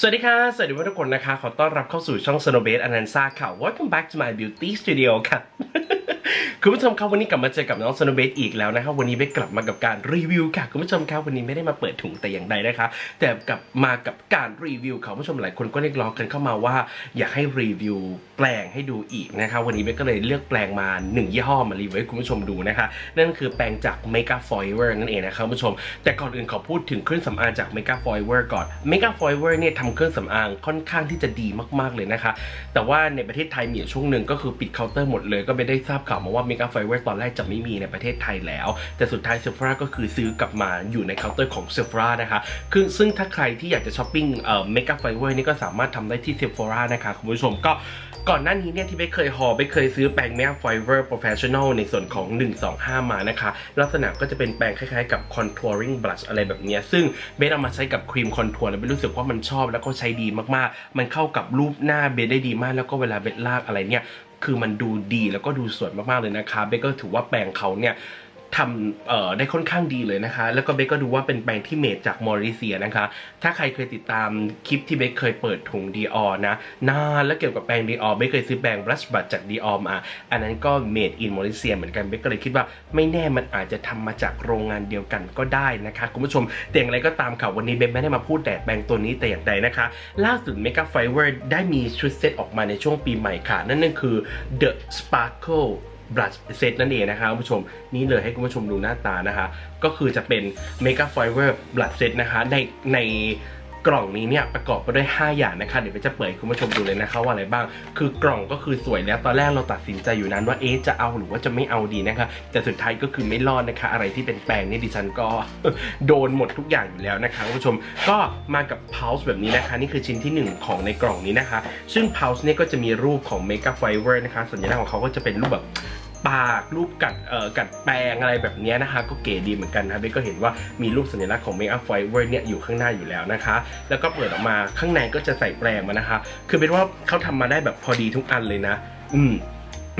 สวัสดีค่ะ สวัสดีทุกคนนะคะ ขอต้อนรับเข้าสู่ช่อง Snowbase a n a n s a ค่ะ Welcome back to my beauty studio ค่ะ คุณผู้ชมครับวันนี้กลับมาเจอกับน้อง s n o b a s e อีกแล้วนะครับวันนี้เบสกลับมากับการรีวิวค่ะคุณผู้ชมครับวันนี้ไม่ได้มาเปิดถุงแต่อย่างใดนะคะแต่กลับมากับการรีวิวค่ะคุณผู้ชมหลายคนก็เรียกร้องกันเข้ามาว่า อยากให้รีวิวแปลงให้ดูอีกนะคะวันนี้เบสก็เลยเลือกแปลงมาหนึ่งยี่ห้อมารีวิวให้คุณผู้ชมดูนะคะนั่นคือแปลงจาก Mega Forever นั่นเองนะครับคุณผู้ชม แต่ก่อนอื่นขอพูดถึงเครื่องสำอางจาก Mega Forever ก่อน Mega Forever เนี่ยทำเครื่องสำอางค่อนข้างที่จะดีมากๆเลยนะคะแต่ว่าในประเทศไทยมีอยู่ช่วงหนึ่งก็คือปิดเคาน์เตอร์หมดเลยก็ไม่ได้ทราบข่าวมาว่า Mega Forever ตอนแรกจะไม่มีในประเทศไทยแล้ว แต่สุดท้าย Sephora ก็คือซื้อกลับมาอยู่ในเคาน์เตอร์ของ Sephora นะคะคือซึ่งถ้าใครที่อยากจะช้อปปิ้งเอ่อ Mega Forever นี่ก็สามารถทำได้ที่ Sephora นะคะคุณผู้ชมก็ก่อนหน้านี้เนี่ยที่ไม่เคยหอไม่เคยซื้อแปรง Mega Forever Professional ในส่วนของ 125 มานะคะ ลักษณะก็จะเป็นแปรงคล้ายๆกับ contouring blush อะไรแบบนี้ ซึ่งเบสเอามาใช้กับครีมคอนทัวร์แล้วเบสรู้สึกว่ามันชอบแล้วก็ใช้ดีมากๆ มันเข้ากับรูปหน้าเบสได้ดีมาก แล้วก็เวลาเบสลากอะไรเนี่ย คือมันดูดีแล้วก็ดูสวยมากๆเลยนะคะเบสก็ถือว่าแปลงเขาเนี่ย ทำเอ่อได้ค่อนข้างดีเลยนะคะ แล้วก็เบคก็ดูว่าเป็นแบรนด์ที่เมดจากมอริเซียนะคะ ถ้าใครเคยติดตามคลิปที่เบคเคยเปิดถุงดีออนะนานแล้วเกี่ยวกับแบรนด์ดีออเบคเคยซื้อแบรนด์บลัชบัตจากดีออมา อันนั้นก็เมดอินมอริเซียเหมือนกันเบคก็เลยคิดว่าไม่แน่มันอาจจะทำมาจากโรงงานเดียวกันก็ได้นะคะ คุณผู้ชมแต่อย่างไรก็ตามค่ะวันนี้เบคไม่ได้มาพูดแต่แบรนด์ตัวนี้แต่อย่างใดนะคะ ล่าสุด Mega Fiber ได้มีชุดเซตออกมาในช่วงปีใหม่ค่ะ นั่นนั่นคือ The Sparkle Brush Set นั่นเองนะคะคุณผู้ชมนี่เลยให้คุณผู้ชมดูหน้าตานะคะ ก็คือจะเป็น Mega Fiber Brush Set นะคะในในกล่องนี้เนี่ยประกอบไปด้วย 5 อย่างนะคะ เดี๋ยวจะเปิดคุณผู้ชมดูเลยนะคะว่าอะไรบ้าง คือกล่องก็คือสวยแล้วตอนแรกเราตัดสินใจอยู่นั้นว่าเอ๊ะจะเอาหรือว่าจะไม่เอาดีนะคะ แต่สุดท้ายก็คือไม่รอดนะคะ อะไรที่เป็นแปลงนี่ดิฉันก็โดนหมดทุกอย่างอยู่แล้วนะคะคุณผู้ชมก็มากับ Pulse แบบนี้นะคะ นี่คือชิ้นที่หนึ่งของในกล่องนี้นะคะ ซึ่ง Pulse เนี่ยก็จะมีรูปของ Mega Fiber นะคะสัญลักษณ์ของเขาก็จะเป็นรูปแบบ ปากรูปกัดเอ่อกัดแปลงอะไรแบบนี้นะคะ ก็เก๋ดีเหมือนกันนะเบคก็เห็นว่ามีรูปสัญลักษณ์ของ Make Up Fiber เนี่ยอยู่ข้างหน้าอยู่แล้วนะคะ แล้วก็เปิดออกมาข้างในก็จะใส่แปลงมานะคะ คือเป็นว่าเขาทำมาได้แบบพอดีทุกอันเลยนะ อืม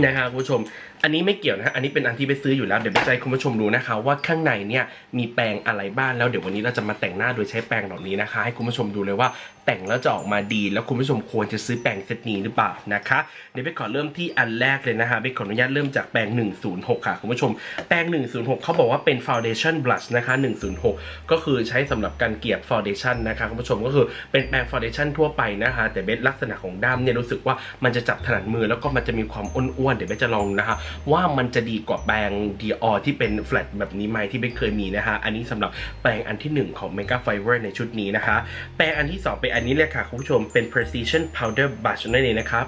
นะคะคุณผู้ชม อันนี้ไม่เกี่ยวนะฮะอันนี้เป็นอันที่ไปซื้ออยู่แล้ว เดี๋ยวไปใจคุณผู้ชมดูนะคะ ว่าข้างในเนี่ยมีแปรงอะไรบ้าง แล้วเดี๋ยววันนี้เราจะมาแต่งหน้าโดยใช้แปรงเหล่านี้นะคะ ให้คุณผู้ชมดูเลยว่า แต่งแล้วจะออกมาดี แล้วคุณผู้ชมควรจะซื้อแปรงเซตนี้หรือเปล่านะคะเดี๋ยวไปขอเริ่มที่อันแรกเลยนะคะไปขออนุญาตเริ่มจากแปรง106 ค่ะคุณผู้ชม แปรง106 เขาบอกว่าเป็น foundation blush นะคะ 106 ก็คือใช้สำหรับการเกลี่ย foundation นะคะคุณผู้ชมก็คือเป็นแปรง foundation ทั่วไปนะคะ แต่เบสลักษณะของด้ามเนี่ยรู้สึกว่ามันจะจับถนัดมือแล้วก็มันจะมีความอ้วนๆเดี๋ยวเบสจะลองนะคะว่ามันจะดีกว่าแปรง Dior ที่เป็น flat แบบนี้ไหมที่เบสเคยมีนะคะอันนี้สำหรับแปรงอันที่หนึ่งของ Mega Fiber ในชุดนี้นะคะ แปรงอันที่สองเป็นอันนี้เลยค่ะคุณผู้ชมเป็น precision powder brush นั่นเองนะครับ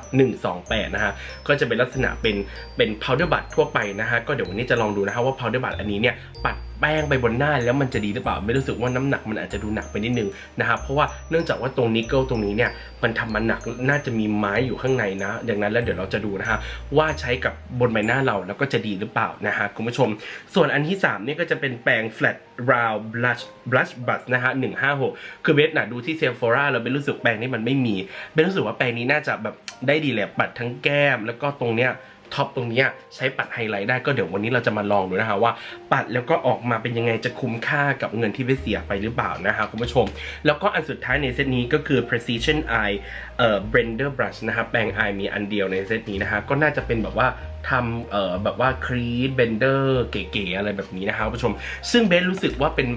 128 นะฮะก็จะเป็นลักษณะเป็นเป็น powder brush ทั่วไปนะฮะก็เดี๋ยววันนี้จะลองดูนะฮะว่า powder brush อันนี้เนี่ยปัด แป้งไปบนหน้าแล้วมันจะดีหรือเปล่า ไม่รู้สึกว่าน้ำหนักมันอาจจะดูหนักไปนิดนึงนะครับเพราะว่าเนื่องจากว่าตรงนิกเกิลตรงนี้เนี่ยมันทำมันหนักน่าจะมีไม้อยู่ข้างในนะดังนั้นแล้วเดี๋ยวเราจะดูนะคะว่าใช้กับบนใบหน้าเราแล้วก็จะดีหรือเปล่านะฮะคุณผู้ชม ส่วนอันที่3เนี่ยก็จะเป็นแปรง flat round blush blush brush นะฮะ156คือเบสน่ะดูที่เซฟ h o r a แล้วเบสรู้สึกแปรงนี้มันไม่มีเบสรู้สึกว่าแปรงนี้น่าจะแบบได้ดีเลยปัดทั้งแก้มแล้วก็ตรงเนี้ย ท็อปตรงนี้ใช้ปัดไฮไลท์ได้ก็เดี๋ยววันนี้เราจะมาลองดูนะคะว่า ปัดแล้วก็ออกมาเป็นยังไงจะคุ้มค่ากับเงินที่ไปเสียไปหรือเปล่านะคะคุณผู้ชม แล้วก็อันสุดท้ายในเซตนี้ก็คือ precision eye เอ่อ blender brush นะครับแปรง eye มีอันเดียวในเซตนี้นะคะก็น่าจะเป็นแบบว่าทำเอ่อแบบว่าครีดเบนเดอร์เก๋ๆอะไรแบบนี้นะคะคุณผู้ชม ซึ่งเบสรู้สึกว่าเป็น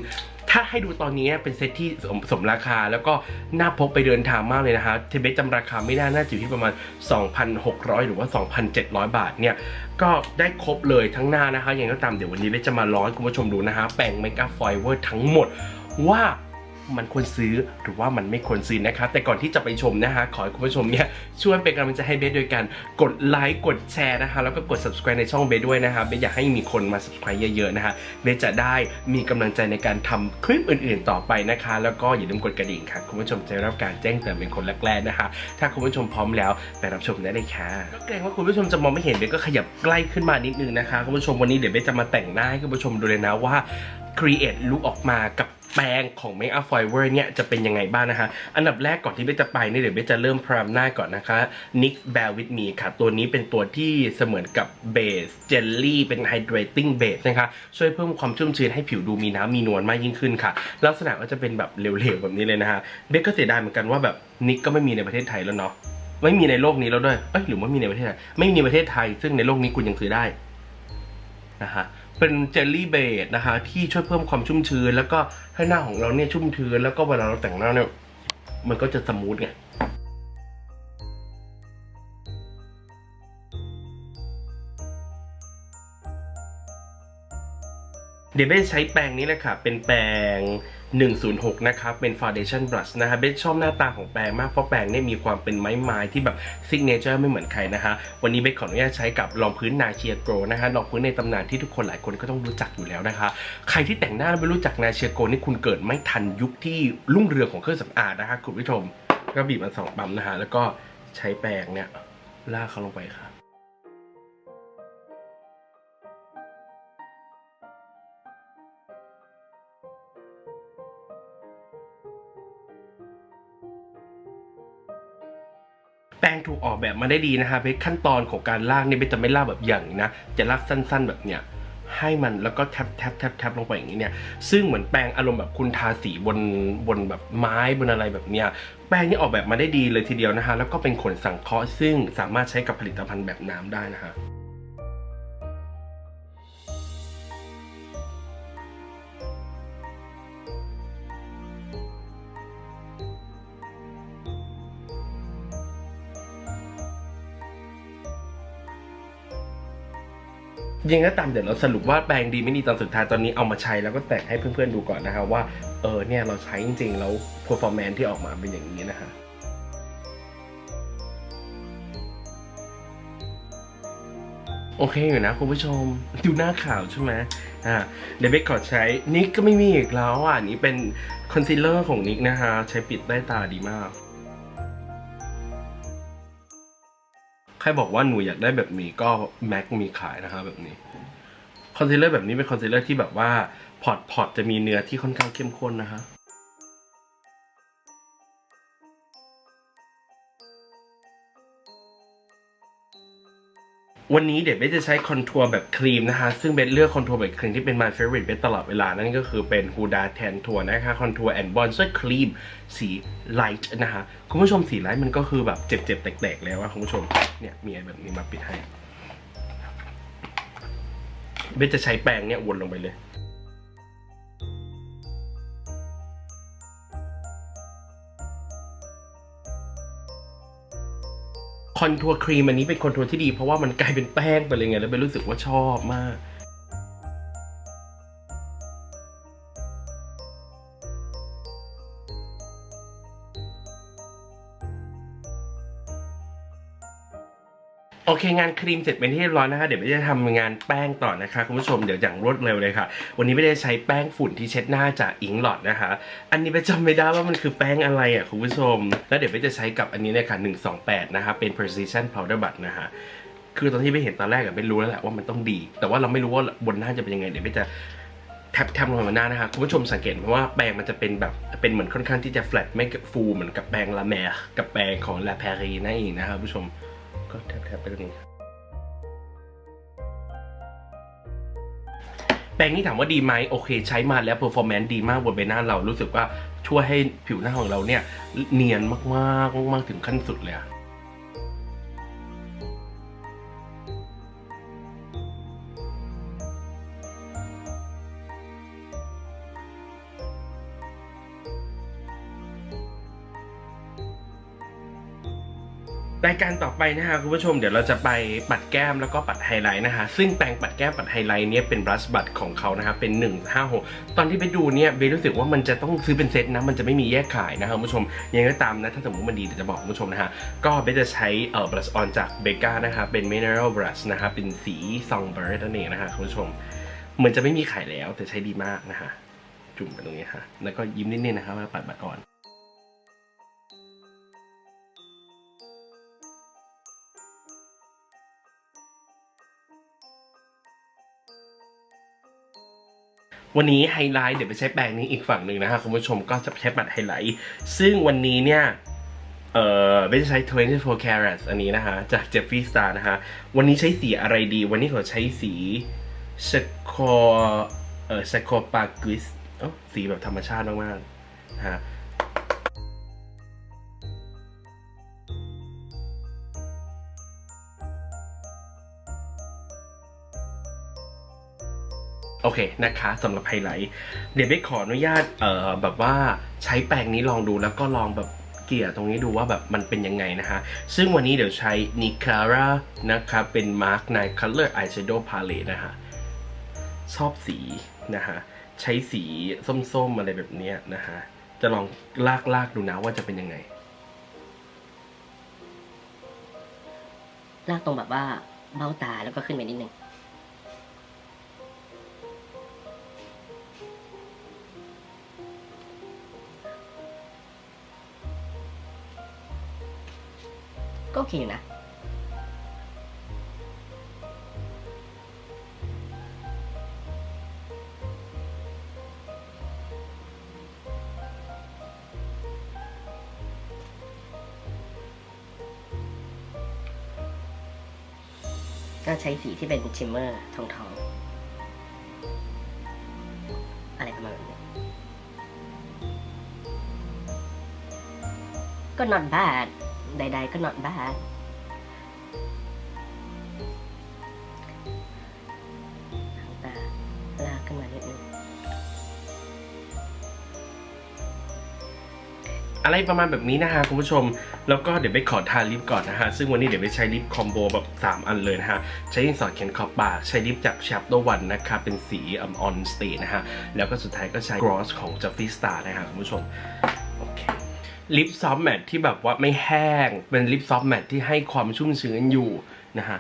ถ้าให้ดูตอนนี้เป็นเซตที่สมสมราคาแล้วก็น่าพกไปเดินทางมากเลยนะฮะเทเบสจำราคาไม่ได้น่าจะอยู่ที่ประมาณ 2,600 หรือว่า 2,700 บาทเนี่ยก็ได้ครบเลยทั้งหน้านะคะอย่างไรก็ตามเดี๋ยววันนี้เบสจะมาร้อนคุณผู้ชมดูนะฮะแปรงเมก p ฟเวอร์ทั้งหมดว่า มันควรซื้อหรือว่ามันไม่ควรซื้อนะคะ แต่ก่อนที่จะไปชมนะคะ ขอให้คุณผู้ชมเนี่ยช่วยเป็นกำลังใจให้เบสโดยการกดไลค์กดแชร์นะคะ แล้วก็กด subscribe ในช่องเบสด้วยนะคะเบสอยากให้มีคนมา subscribe เยอะๆนะคะเบสจะได้มีกำลังใจในการทำคลิปอื่นๆ ต่อไปนะคะ แล้วก็อย่าลืมกดกระดิ่งค่ะคุณผู้ชมจะได้รับการแจ้งเตือนเป็นคนแรกๆนะคะ ถ้าคุณผู้ชมพร้อมแล้วไปรับชมได้เลยค่ะก็เกรงว่าคุณผู้ชมจะมองไม่เห็นเบสก็ขยับใกล้ขึ้นมานิดนึงนะคะคุณผู้ชมวันนี้เดี๋ยวเบสจะมาแต่งหน้าให้คุณผู้ชมดูเลยนะว่า create look ออกมากับ แปรงของ Make Up Forever เนี่ยจะเป็นยังไงบ้างนะคะ อันดับแรกก่อนที่เบสจะไปเนี่ยเดี๋ยวเบสจะเริ่มพรามหน้าก่อนนะคะ NYX Bear With Me ค่ะ ตัวนี้เป็นตัวที่เสมือนกับเบสเจลลี่เป็น Hydrating Base นะคะ ช่วยเพิ่มความชุ่มชื้นให้ผิวดูมีน้ำมีนวลมากยิ่งขึ้นค่ะ ลักษณะก็จะเป็นแบบเหลวๆแบบนี้เลยนะคะเบสก็เสียดายเหมือนกันว่าแบบ NYX ก็ไม่มีในประเทศไทยแล้วเนาะไม่มีในโลกนี้แล้วด้วยเอ้ยหรือว่ามีในประเทศไทยไม่มีในประเทศไทย ซึ่งในโลกนี้คุณยังซื้อได้นะฮะ เป็นเจลลี่เบสนะคะ ที่ช่วยเพิ่มความชุ่มชื้น แล้วก็ให้หน้าของเราเนี่ยชุ่มชื้น แล้วก็เวลาเราแต่งหน้าเนี่ย มันก็จะสมูทไงเดี๋ยวเบ้ใช้แปรงนี้เละค่ะ เป็นแปรง 106 นะครับ เป็น foundation brush นะคะเบสชอบหน้าตาของแปรงมาก เพราะแปรงเนี่ยมีความเป็นไม้ไม้ที่แบบ signature ไม่เหมือนใครนะคะวันนี้เบสขออนุญาตใช้กับรองพื้นนาเชียโกรนะคะรองพื้นในตำนานที่ทุกคนหลายคนก็ต้องรู้จักอยู่แล้วนะคะ ใครที่แต่งหน้าไม่รู้จักนาเชียโกรนี่คุณเกิดไม่ทันยุคที่รุ่งเรืองของเครื่องสำอางนะคะคุณผู้ชม ก็บีบมาสองปั๊มนะคะแล้วก็ใช้แปรงเนี่ยลากเขาลงไปค่ะ แป้งถูกออกแบบมาได้ดีนะคะเบสขั้นตอนของการลากเนี่ยเบสจะไม่ลากแบบอย่างนี้นะ จะลากสั้นๆ แบบเนี้ยให้มันแล้วก็แทบแทบแทบแทบลงไปอย่างนี้เนี่ย ซึ่งเหมือนแปรงอารมณ์แบบคุณทาสีบนบนแบบไม้บนอะไรแบบเนี้ย แปรงนี่ออกแบบมาได้ดีเลยทีเดียวนะคะแล้วก็เป็นขนสังเคราะห์ซึ่งสามารถใช้กับผลิตภัณฑ์แบบน้ำได้นะคะ ยังไงก็ตามเดี๋ยวเราสรุปว่าแปรงดีไม่ดีตอนสุดท้ายตอนนี้เอามาใช้แล้วก็แต่งให้เพื่อนๆดูก่อนนะคะว่าเออเนี่ยเราใช้จริงๆ แล้ว performance ที่ออกมาเป็นอย่างนี้นะคะโอเคอยู่นะคุณผู้ชมดูหน้าขาวใช่ไหมอ่าเดี๋ยวเบคขอใช้นิกก็ไม่มีอีกแล้วอะนนี้เป็นคอนซีลเลอร์ของนิกนะคะใช้ปิดใต้ตาดีมาก ใครบอกว่าหนูอยากได้แบบนี้ก็แม็กมีขายนะคะแบบนี้คอนซีลเลอร์แบบนี้เป็นคอนซีลเลอร์ที่แบบว่าพอร์ตพอร์ตจะมีเนื้อที่ค่อนข้างเข้มข้นนะคะ วันนี้เดี๋ยวเบสจะใช้คอนทัวร์แบบครีมนะคะ ซึ่งเบสเลือกคอนทัวร์แบบครีมที่เป็น my favorite เบสตลอดเวลา นั่นก็คือเป็น Huda Tan Tour นะคะคอนทัวร์แอนด์บอนซ์ครีมสีไลท์นะคะ คุณผู้ชมสีไลท์มันก็คือแบบเจ็บๆ แตกๆ แล้วอะคุณผู้ชม เนี่ย มีอะไรแบบนี้มาปิดให้ เบสจะใช้แปรงเนี่ยวนลงไปเลย อนทัวร์ครีมอันนี้เป็นคอนทัวร์ที่ดีเพราะว่ามันกลายเป็นแป้งไปเลยไงแล้วเบนรู้สึกว่าชอบมาก เคงานครีมเสร็จเป็นที่เรียบร้อยนะคะ เดี๋ยวไม่ได้ทำงานแป้งต่อนะคะคุณผู้ชมเดี๋ยวอย่างรวดเร็วเลยค่ะ วันนี้ไม่ได้ใช้แป้งฝุ่นที่เช็ดหน้าจากอิงหลอดนะคะ อันนี้ไปจำไม่ได้ว่ามันคือแป้งอะไรอะคุณผู้ชม แล้วเดี๋ยวไปจะใช้กับอันนี้เนี่ยค่ะ128 นะคะ เป็น precision powder but นะคะคือตอนที่ไปเห็นตอนแรกอะไม่รู้แล้วแหละว่ามันต้องดี แต่ว่าเราไม่รู้ว่าบนหน้าจะเป็นยังไง เดี๋ยวไปจะแทบแทบลงบนหน้านะคะคุณผู้ชมสังเกตไหมว่าแปรงมันจะเป็นแบบเป็นเหมือนค่อนข้างที่จะ flat ไม่ฟูเหมือนกับแปรงลาแมร์กับแปรงของลาแพรีนั่นเองนะครับคุณผู้ชม ก็แทบๆไปตรงนี้แปรงนี้ถามว่าดีไหมโอเค ใช้มาแล้วเปอร์ฟอร์แมนซ์ดีมากบนใบหน้าเรารู้สึกว่าช่วยให้ผิวหน้าของเราเนี่ยเนียนมากๆมากๆถึงขั้นสุดเลยอะ รายการต่อไปนะคะคุณผู้ชมเดี๋ยวเราจะไปปัดแก้มแล้วก็ปัดไฮไลท์นะคะซึ่งแปรงปัดแก้มปัดไฮไลท์เนี่ยเป็นบลัชบัตของเขานะคะเป็น 156 ตอนที่ไปดูเนี่ยเบรู้สึกว่ามันจะต้องซื้อเป็นเซตนะมันจะไม่มีแยกขายนะคะคุณผู้ชมยังไงก็ตามนะถ้าสมมติมันดีเดี๋ยวจะบอกคุณผู้ชมนะคะก็เบสจะใช้เอ่อบลัชออนจากเบก้านะคะเป็น mineral brush นะคะเป็นสี songbird นั่นเองนะคะคุณผู้ชมเหมือนจะไม่มีขายแล้วแต่ใช้ดีมากนะคะจุ่มไปตรงนี้ค่ะแล้วก็ยิ้มนิดๆนะคะเวลาปัดบัตรออน วันนี้ไฮไลท์เดี๋ยวไปใช้แปรงนี้อีกฝั่งหนึ่งนะฮะคุณผู้ชมก็จะใช้ปัดไฮไลท์ ซึ่งวันนี้เนี่ยเอ่อไม่ได้ใช้ 24 carats อันนี้นะฮะจาก Jeffree Star นะฮะวันนี้ใช้สีอะไรดี วันนี้ขอใช้สี s c o เอ่อ s c o p a g u i s เอ้าสีแบบธรรมชาติมากๆนะฮะ เคนะคะสำหรับไฮไลท์เดี๋ยวเบคขออนุญาตเอ่อแบบว่าใช้แปรงนี้ลองดูแล้วก็ลองแบบเกลี่ยตรงนี้ดูว่าแบบมันเป็นยังไงนะคะ ซึ่งวันนี้เดี๋ยวใช้ Nicara นะคะเป็น Mark 9 Color Eyeshadow Palette นะคะชอบสีนะฮะใช้สีส้มๆอะไรแบบนี้นะฮะจะลองลากลากๆดูนะว่าจะเป็นยังไง ลากตรงแบบว่าเบ้าตาแล้วก็ขึ้นไปนิดนึง โอเคอยู่นะก็ใช้สีที่เป็นชิมเมอร์ทองทองๆอะไรประมาณนี้ก็ not bad ใด ๆ ก็ not bad หางตาลากขึ้นมานิดนึงอะไรประมาณแบบนี้นะฮะคุณผู้ชม แล้วก็เดี๋ยวไปขอทาลิปก่อนนะฮะ ซึ่งวันนี้เดี๋ยวไปใช้ลิปคอมโบแบบ 3 อันเลยนะฮะ ใช้ดินสอเขียนขอบปาก ใช้ลิปจาก Shadow One นะครับ เป็นสีอออนสเตทนะฮะ แล้วก็สุดท้ายก็ใช้ Gloss ของ Jeffree Star นะฮะคุณผู้ชม โอเค ลิปซอฟต์แมทที่แบบว่าไม่แห้ง เป็นลิปซอฟต์แมทที่ให้ความชุ่มชื้นอยู่นะฮะ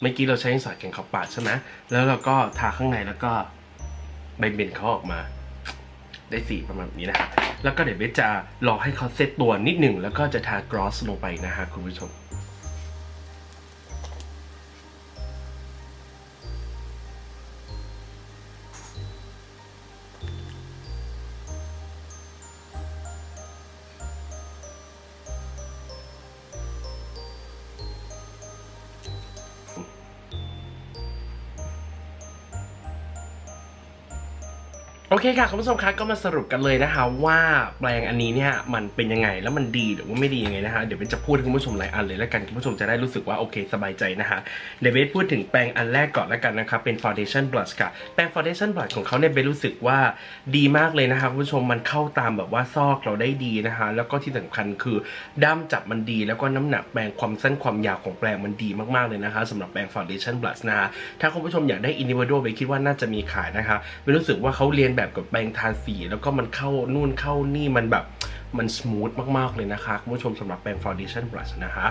เมื่อกี้เราใช้ดินสอเขียนขอบปากใช่ไหมแล้วเราก็ทาข้างในแล้วก็ใบเบนเขาออกมา ได้สีประมาณนี้นะฮะ แล้วก็เดี๋ยวเบสจะรอให้เขาเซตตัวนิดหนึ่งแล้วก็จะทากรอสลงไปนะฮะคุณผู้ชม อเคค่ะคุณผู้ชมคะก็มาสรุปกันเลยนะคะ ว่าแปลงอันนี้เนี่ยมันเป็นยังไงแล้วมันดีหรือว่าไม่ดียังไงนะคะเดี๋ยวเบนจะพูดให้คุณผู้ชมหลายอันเลยแล้วกันคุณผู้ชมจะได้รู้สึกว่าโอเคสบายใจนะคะเดี๋ยวเบนพูดถึงแปรงอันแรกก่อนแล้วกันนะคะเป็น foundation blush ค่ะแปรง foundation blush ของเขาเนี่ยเบนรู้สึกว่าดีมากเลยนะคะคุณผู้ชมมันเข้าตามแบบว่าซอกเราได้ดีนะคะ แล้วก็ที่สำคัญคือด้ามจับมันดี แล้วก็น้ำหนักแปรงความสั้นความยาวของแปรงมันดีมากๆเลยนะคะสำหรับแปรง foundation blush นะคะถ้าคุณผู้ชมอยากได้ individual เบนคิดว่าน่าจะมีขายนะคะเบนรู้สึกว่าเขาเรียนแบบกับแปรงทาสี แล้วก็มันเข้านู่นเข้านี่มันแบบมันส o t h มาก ๆ เลยนะคะคุณผู้ชมสำหรับแปรง foundation brush นะคะ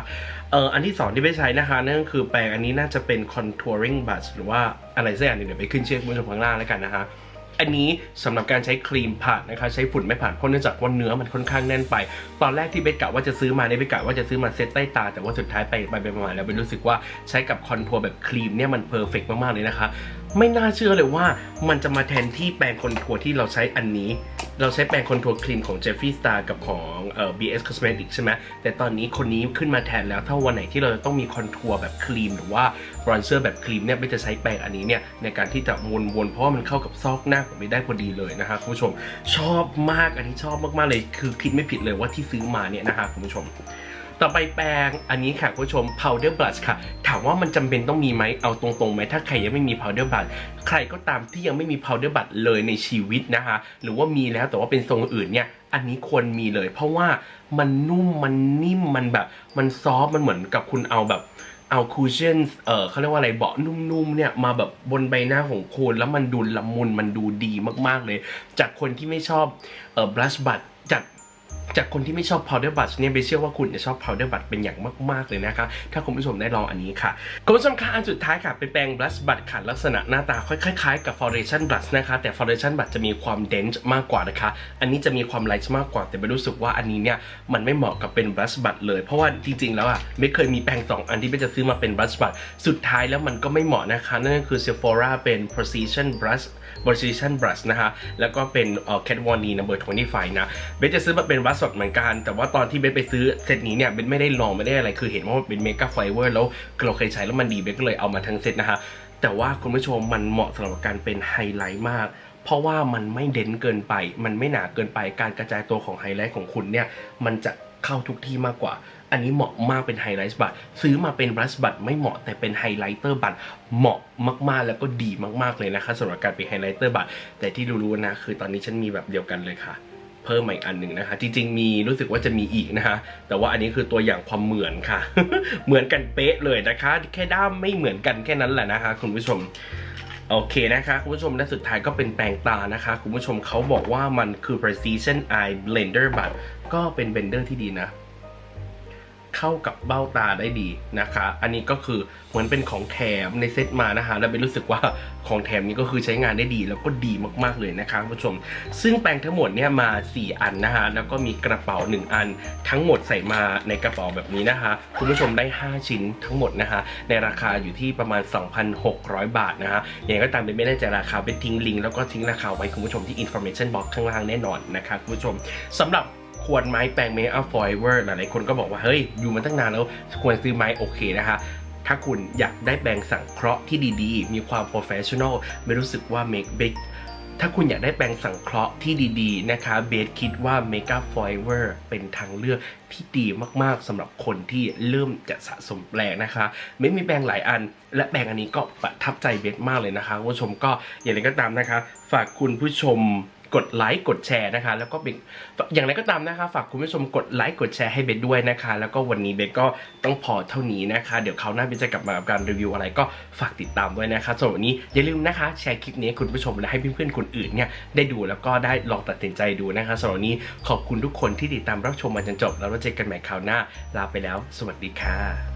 เอ่ออันที่สองที่ไปใช้นะคะนั่นก็คือแปรงอันนี้น่าจะเป็น contouring brush หรือว่าอะไรสักอย่างเดี๋ยวไปขึ้นชื่อคุณผู้ชมข้างล่างแล้วกันนะคะอันนี้สำหรับการใช้ครีมผ่านนะคะ ใช้ฝุ่นไม่ผ่านเพราะเนื่องจากว่าเนื้อมันค่อนข้างแน่นไป ตอนแรกที่เบสกะว่าจะซื้อมาเนี่ยเบสกะว่าจะซื้อมาเซตใต้ตา แต่ว่าสุดท้ายไปไปไปมาแล้วเบสรู้สึกว่าใช้กับคอนทัวร์แบบครีมเนี่ยมันเพอร์เฟกมากๆเลยนะคะ ไม่น่าเชื่อเลยว่ามันจะมาแทนที่แปรงคอนทัวร์ที่เราใช้อันนี้ เราใช้แปรงคอนทัวร์ครีมของ Jeffree Star กับของเอ่อ BS Cosmetics ใช่ไหมแต่ตอนนี้คนนี้ขึ้นมาแทนแล้วถ้าวันไหนที่เราจะต้องมีคอนทัวร์แบบครีมหรือว่าบรอนเซอร์แบบครีมเนี่ยไม่จะใช้แปรงอันนี้เนี่ยในการที่จะวนๆเพราะมันเข้ากับซอกหน้าผมไม่ได้พอดีเลยนะคะคุณผู้ชมชอบมากอันนี้ชอบมากๆเลยคือคิดไม่ผิดเลยว่าที่ซื้อมาเนี่ยนะคะคุณผู้ชม ต่อไปแปรงอันนี้ค่ะคุณผู้ชม powder brush ค่ะ ถามว่ามันจำเป็นต้องมีไหมเอาตรงๆไหมถ้าใครยังไม่มี powder brush ใครก็ตามที่ยังไม่มี powder brush เลยในชีวิตนะคะ หรือว่ามีแล้วแต่ว่าเป็นทรงอื่นเนี่ยอันนี้ควรมีเลย เพราะว่ามันนุ่มมันนิ่มมันแบบ มันซอฟมันเหมือนกับคุณเอาแบบเอาคูชั่นเออเขาเรียกว่าอะไรเบาะนุ่มๆเนี่ยมาแบบบนใบหน้าของคุณแล้วมันดูละมุนมันดูดีมากๆเลย จากคนที่ไม่ชอบเออบลัชบัตจาก จากคนที่ไม่ชอบ powder brush เนี่ยเบสเชื่อว่าคุณจะชอบ powder brush เป็นอย่างมาก ๆ เลยนะคะ ถ้าคุณผู้ชมได้ลองอันนี้ค่ะ คุณผู้ชมคะอันสุดท้ายค่ะ เป็นแปรง blush brush ค่ะ ลักษณะหน้าตาคล้ายๆ กับ foundation brush นะคะ แต่ foundation brush จะมีความ dense มากกว่านะคะ อันนี้จะมีความ light มากกว่า แต่เบสรู้สึกว่าอันนี้เนี่ยมันไม่เหมาะกับเป็น blush brush เลย เพราะว่าจริง ๆ แล้วอะไม่เคยมีแปรงสองอันที่เบสจะซื้อมาเป็น blush brush สุดท้ายแล้วมันก็ไม่เหมาะนะคะ นั่นก็คือ Sephora เป็น precision brush precision brush นะคะ แล้วก็เป็นเอ่อ Kat Von D number 25นะเบสจะซื้อมาเป็นวัสดเหมือนกัน แต่ว่าตอนที่เบสไปซื้อเซตนี้เนี่ยเบสไม่ได้ลองไม่ได้อะไรคือเห็นว่ามันเป็นเมก a ไฟเวอร์แล้วเราเคยใช้แล้วมันดีเบสก็เลยเอามาทั้งเซตนะคะแต่ว่าคุณผู้ชมมันเหมาะสำหรับการเป็นไฮไลท์มากเพราะว่ามันไม่เด่นเกินไป มันไม่หนาเกินไป การกระจายตัวของไฮไลท์ของคุณเนี่ย มันจะเข้าทุกที่มากกว่า อันนี้เหมาะมากเป็นไฮไลท์บัตซื้อมาเป็นบลัชบัตไม่เหมาะแต่เป็นไฮไลท์เตอร์บัตเหมาะมากๆ แล้วก็ดีมากๆเลยนะคะสำหรับการเป็นไฮไลท์เตอร์บัตแต่ที่รู้ๆนะคือตอนนี้ฉันมีแบบเดียวกันเลยค่ะ เพิ่มมาอีกอันหนึ่งนะคะ จริง ๆ มีรู้สึกว่าจะมีอีกนะคะ แต่ว่าอันนี้คือตัวอย่างความเหมือนค่ะ เหมือนกันเป๊ะเลยนะคะ แค่ด้ามไม่เหมือนกันแค่นั้นแหละนะคะ คุณผู้ชมโอเคนะคะคุณผู้ชมและสุดท้ายก็เป็นแปรงตานะคะ คุณผู้ชมเขาบอกว่ามันคือ precision eye blender บัตก็เป็นเบนเดอร์ที่ดีนะ เข้ากับเบ้าตาได้ดีนะคะ อันนี้ก็คือเหมือนเป็นของแถมในเซตมานะคะแล้วเป็นรู้สึกว่าของแถมนี้ก็คือใช้งานได้ดีแล้วก็ดีมากๆเลยนะคะคุณผู้ชม ซึ่งแปรงทั้งหมดเนี่ยมา 4 อันนะคะแล้วก็มีกระเป๋า 1 อัน ทั้งหมดใส่มาในกระเป๋าแบบนี้นะคะ คุณผู้ชมได้ 5 ชิ้นทั้งหมดนะคะ ในราคาอยู่ที่ประมาณ 2,600 บาทนะคะอย่างไรก็ตามเป็นไม่แน่ใจราคาเป็นทิ้งลิงก์แล้วก็ทิ้งราคาไว้คุณผู้ชมที่ information box ข้างล่างแน่นอนนะคะคุณผู้ชมสำหรับ ควรไม้แปรงเมคอัพฟอยเวอร์หลายๆคนก็บอกว่า เฮ้ย อยู่มาตั้งนานแล้วควรซื้อไม้โอเคนะคะถ้าคุณอยากได้แปรงสังเคราะห์ที่ดีๆ มีความ professional ไม่รู้สึกว่า make big ถ้าคุณอยากได้แปรงสังเคราะห์ที่ดีๆ นะคะเบสคิดว่า Makeup Forever เป็นทางเลือกที่ดีมากๆสำหรับคนที่เริ่มจะสะสมแปรงนะคะไม่มีแปรงหลายอัน และแปรงอันนี้ก็ประทับใจเบสมากเลยนะคะคุณผู้ชมก็อย่างไรก็ตามนะคะ ฝากคุณผู้ชม กดไลค์กดแชร์นะคะ แล้วก็เป็นอย่างไรก็ตามนะคะ ฝากคุณผู้ชมกดไลค์กดแชร์ให้เบสด้วยนะคะ แล้วก็วันนี้เบสก็ต้องพอเท่านี้นะคะ เดี๋ยวคราวหน้าเบสจะกลับมากับการรีวิวอะไรก็ฝากติดตามด้วยนะคะสำหรับวันนี้อย่าลืมนะคะแชร์คลิปนี้คุณผู้ชมและให้เพื่อนๆคนอื่นเนี่ยได้ดูแล้วก็ได้ลองตัดสินใจดูนะคะสำหรับวันนี้ขอบคุณทุกคนที่ติดตามรับชมมาจนจบ แล้วเราเจอกันใหม่คราวหน้าลาไปแล้ว สวัสดีค่ะ